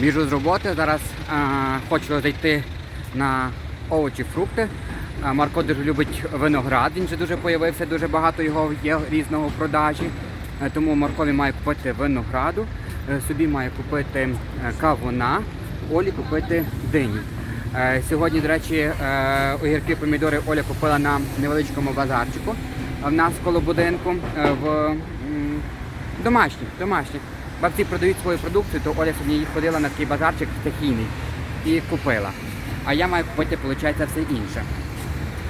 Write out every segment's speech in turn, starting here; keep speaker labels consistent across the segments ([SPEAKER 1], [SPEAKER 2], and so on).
[SPEAKER 1] Біжу з роботи. Зараз а, хочу зайти на овочі, фрукти. А, Марко дуже любить виноград. Він вже дуже появився, дуже багато його є різного в продажі. Е, Тому Маркові має купити винограду, е, собі має купити е, кавуна, Олі купити диню. Е, Сьогодні, до речі, е, огірки помідори Оля купила на невеличкому базарчику. В нас коло будинку е, в домашніх, домашніх. Бабці продають свою продукцію, то Оля сьогодні їх ходила на такий базарчик стихійний і купила. А я маю купити, виходить, все інше.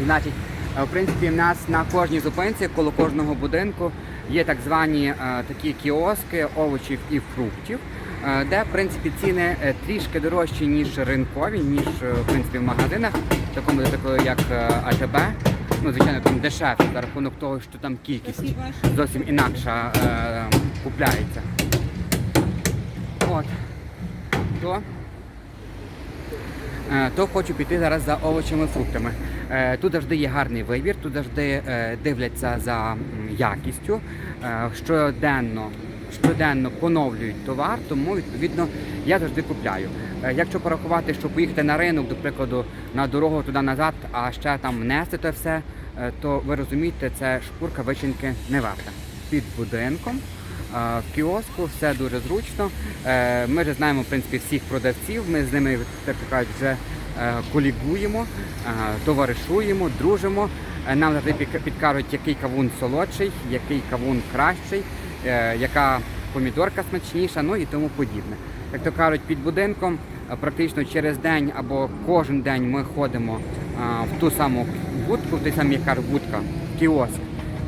[SPEAKER 1] Значить, е, в принципі, в нас на кожній зупинці, коло кожного будинку, є так звані е, такі кіоски овочів і фруктів, е, де в принципі ціни е, трішки дорожчі, ніж ринкові, ніж е, в принципі в магазинах, такому такому як АТБ. Ну, звичайно, там дешевше за рахунок того, що там кількість зовсім інакша е, купляється. От. То Е, то хочу піти зараз за овочами, фруктами. Е, Тут завжди є гарний вибір, тут завжди е, дивляться за якістю. Щоденно, щоденно поновлюють товар, тому відповідно я завжди купляю. Якщо порахувати, що поїхати на ринок, до прикладу, на дорогу туди назад, а ще там внести те все, то ви розумієте, це шкурка вичинки не варта. Під будинком в кіоску, все дуже зручно. Е, Ми вже знаємо в принципі всіх продавців. Ми з ними так кажуть, вже е, колігуємо, е, товаришуємо, дружимо. Е, Нам завжди підкажуть, який кавун солодший, який кавун кращий, е, яка помідорка смачніша, ну і тому подібне. Як то кажуть, під будинком е, практично через день або кожен день ми ходимо е, в ту саму будку, в той самий будка, кіоск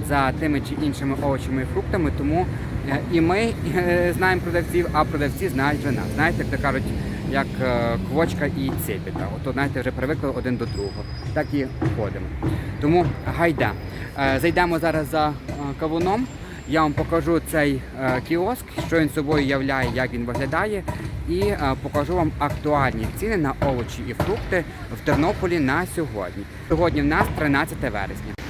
[SPEAKER 1] за тими чи іншими овочами і фруктами, тому е, і ми е, знаємо продавців, а продавці знають вже нас. Знаєте, як то кажуть, як е, квочка і цепіта. Ото знаєте, вже привикли один до другого. Так і ходимо. Тому гайда. Зайдемо зараз за кавуном. Я вам покажу цей кіоск, що він собою являє, як він виглядає, і покажу вам актуальні ціни на овочі і фрукти в Тернополі на сьогодні. Сьогодні в нас 13 вересня.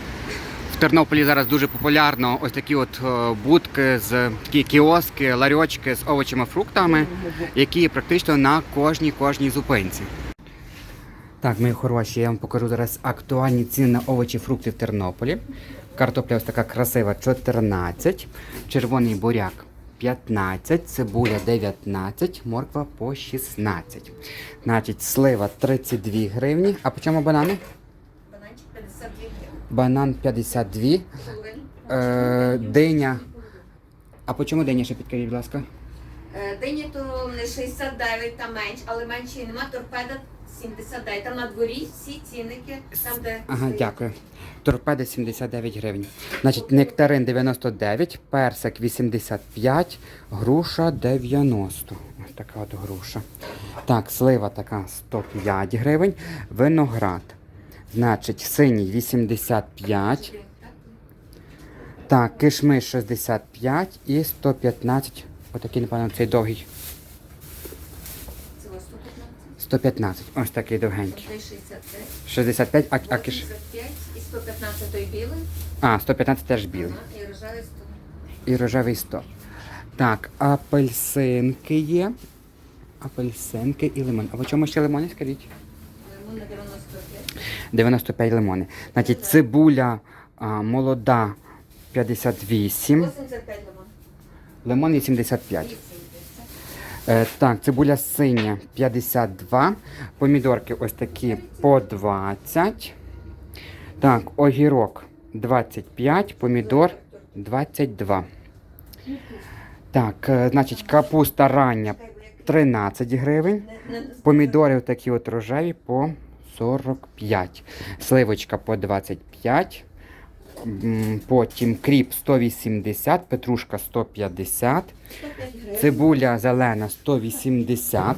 [SPEAKER 1] Тернополі зараз дуже популярно ось такі от е, будки з такі кіоски, ларьочки з овочами, фруктами, які практично на кожній кожній зупинці. Так, мої хороші, я вам покажу зараз актуальні ціни на овочі, фрукти в Тернополі. Картопля ось така красива 14, червоний буряк 15, цибуля 19, морква по 16. Значить, слива 32 гривні. А по чому банани?
[SPEAKER 2] Бананчик 52 гривень.
[SPEAKER 1] Банан 52. Е, диня. А по чому диня ще підкажіть, будь ласка?
[SPEAKER 2] Е, Дині то не 69, там менш, але менше нема, торпеда 79. Там на дворі всі цінники, там де
[SPEAKER 1] Ага,
[SPEAKER 2] стоїть.
[SPEAKER 1] дякую. Торпеда 79 гривень. Значить, нектарин 99, персик 85, груша 90. Ось така от груша. Так, слива така 105 гривень. Виноград. Значить, синій 85. Так, кишмиш 65 і 115. Отакий, напевно, цей довгий.
[SPEAKER 2] Це 115,
[SPEAKER 1] 115. Ось такий довгенький.
[SPEAKER 2] 65,
[SPEAKER 1] 65, а, а киш...
[SPEAKER 2] 85 і 115 той білий,
[SPEAKER 1] А, 115 теж білий.
[SPEAKER 2] і рожевий 100.
[SPEAKER 1] І рожевий 100. Так, апельсинки є. Апельсинки і лимон. А по чому ще лимони, скажіть?
[SPEAKER 2] Лимон на 95,
[SPEAKER 1] 95 лимони. Значить, цибуля а, молода 58,
[SPEAKER 2] 85 лимон.
[SPEAKER 1] лимон 85. Е, так, цибуля синя 52, помідорки ось такі по 20. Так, огірок 25, помідор 22. Так, е, значить, капуста рання 13 гривень. Помідори такі от рожеві по 45. Сливочка по 25. Потім кріп 180, петрушка 150. Цибуля зелена 180.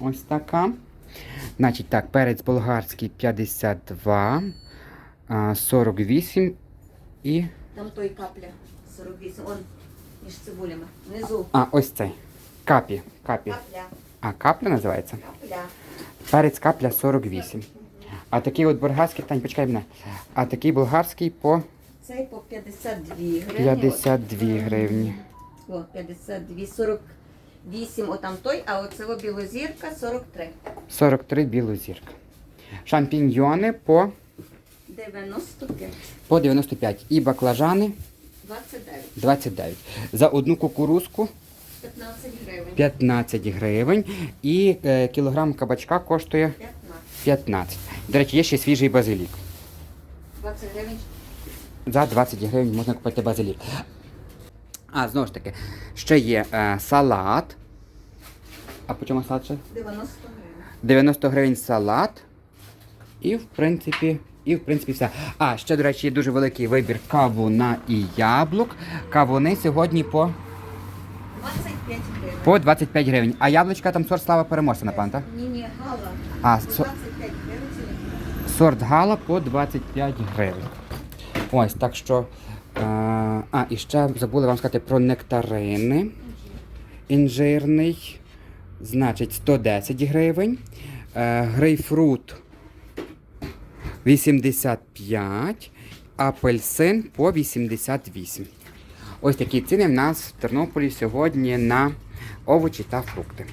[SPEAKER 1] Ось така. Значить, так, перець болгарський 52, 48 і.
[SPEAKER 2] Там той капля 48, он між цибулями. Внизу
[SPEAKER 1] А, ось цей. Капі. Капі.
[SPEAKER 2] капля,
[SPEAKER 1] А, капля називається.
[SPEAKER 2] капля.
[SPEAKER 1] Перець капля 48. А такий от болгарський, Тань, почекай мене. А такий болгарський по
[SPEAKER 2] Цей по 52 гривні.
[SPEAKER 1] 52 гривні.
[SPEAKER 2] О, 52, 40, 8 отам той, а оце білозірка 43.
[SPEAKER 1] 43 білозірка. Шампіньйони по,
[SPEAKER 2] 95.
[SPEAKER 1] по 95 і баклажани
[SPEAKER 2] 29.
[SPEAKER 1] 29. За одну кукурузку
[SPEAKER 2] 15 гривень.
[SPEAKER 1] 15 гривень і е, кілограм кабачка коштує
[SPEAKER 2] 15.
[SPEAKER 1] 15. До речі, є ще свіжий базилік.
[SPEAKER 2] 20 гривень.
[SPEAKER 1] За 20 гривень можна купити базилік. А, знову ж таки, ще є е, салат. А по чому салат ще?
[SPEAKER 2] 90 гривень.
[SPEAKER 1] 90 гривень салат. І в принципі, і в принципі все. А, ще, до речі, є дуже великий вибір кавуна і яблук. Кавуни сьогодні по,
[SPEAKER 2] 25 гривень.
[SPEAKER 1] По 25 гривень. А яблучка там сорт слава переможця, напевно, так?
[SPEAKER 2] Ні, ні, гала.
[SPEAKER 1] А, со-
[SPEAKER 2] 25 гривень.
[SPEAKER 1] Сорт гала по 25 гривень. Ось, так що. Е, а, і ще забули вам сказати про нектарини. Інжирний, значить, 110 гривень. Е, грейпфрут 85, апельсин по 88. Ось такі ціни в нас в Тернополі сьогодні на овочі та фрукти.